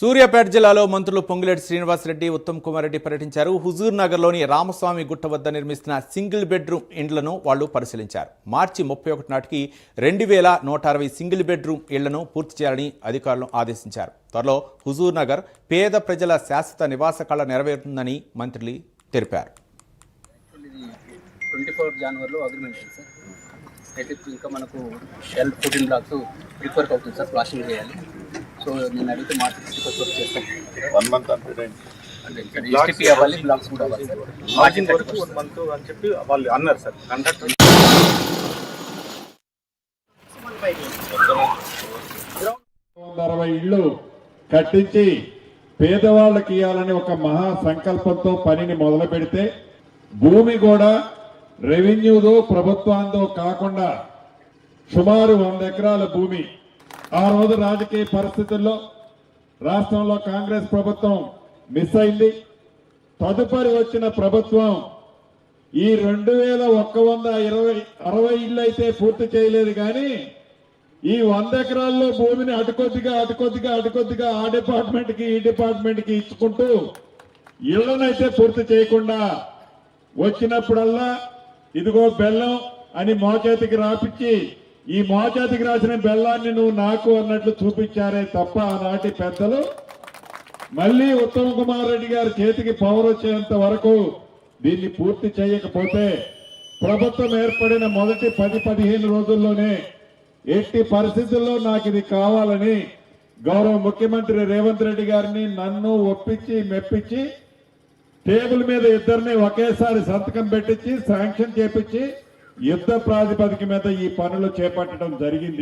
సూర్యాపేట జిల్లాలో మంత్రులు పొంగులేటి శ్రీనివాసరెడ్డి ఉత్తమ్ కుమార్ రెడ్డి పర్యటించారు. హుజూర్ నగర్లోని రామస్వామి గుట్ట వద్ద నిర్మిస్తున్న సింగిల్ బెడ్రూమ్ ఇండ్లను వాళ్ళు పరిశీలించారు. మార్చి ముప్పై ఒకటి నాటికి రెండు వేల నూట అరవై సింగిల్ బెడ్రూమ్ ఇళ్ళను పూర్తి చేయాలని అధికారులను ఆదేశించారు. త్వరలో హుజూర్ నగర్ పేద ప్రజల శాశ్వత నివాస కళ నెరవేరుతుందని మంత్రులు తెలిపారు. ట్వంటీ ఫోర్ జనవరిలో అగ్రిమెంట్ సార్ అయితే ఇంకా మనకు షెల్ ఫుడ్ బ్లాక్స్ రిక్వర్క్ అవుతుంది సార్ ప్లాస్టింగ్ చేయాలి. సో నేను అడిగితే మార్చి వరకు చేస్తాం వన్ మంత్ అంటే అంటే ఇక్కడ ఎస్టీపీ అవ్వాలి బ్లాక్స్ కూడా అవ్వాలి సార్ మార్జిన్ వరకు వన్ మంత్ అని చెప్పి వాళ్ళు అన్నారు సార్. కండక్టర్ అరవై ఇళ్ళు కట్టించి పేదవాళ్ళకి ఇవ్వాలని ఒక మహా సంకల్పంతో పనిని మొదలు పెడితే భూమి కూడా రెవెన్యూదో ప్రభుత్వాందో కాకుండా సుమారు వంద ఎకరాల భూమి ఆ రోజు రాజకీయ పరిస్థితుల్లో రాష్ట్రంలో కాంగ్రెస్ ప్రభుత్వం మిస్ అయింది. తదుపరి వచ్చిన ప్రభుత్వం ఈ రెండు వేల ఒక్క వంద ఇరవై అరవై ఇళ్ళు అయితే పూర్తి చేయలేదు కానీ ఈ వంద ఎకరాల్లో భూమిని అటుకొద్దిగా అటుకొద్దిగా అటుకొద్దిగా ఆ డిపార్ట్మెంట్కి ఈ డిపార్ట్మెంట్కి ఇచ్చుకుంటూ ఇళ్ళనైతే పూర్తి చేయకుండా వచ్చినప్పుడల్లా ఇదిగో బెల్లం అని మోచేతికి రాపిచ్చి ఈ మోజాతికి రాసిన బెల్లాన్ని నువ్వు నాకు అన్నట్లు చూపించారే తప్ప ఆనాటి పెద్దలు. మళ్ళీ ఉత్తమ్ కుమార్ రెడ్డి గారి చేతికి పవర్ వచ్చేంత వరకు దీన్ని పూర్తి చేయకపోతే ప్రభుత్వం ఏర్పడిన మొదటి పది పదిహేను రోజుల్లోనే ఎట్టి పరిస్థితుల్లో నాకు ఇది కావాలని గౌరవ ముఖ్యమంత్రి రేవంత్ రెడ్డి గారిని నన్ను ఒప్పించి మెప్పించి టేబుల్ మీద ఇద్దరిని ఒకేసారి సంతకం పెట్టించి శాంక్షన్ చేపించి యుద్ధ ప్రాతిపదిక మీద ఈ పనులు చేపట్టడం జరిగింది.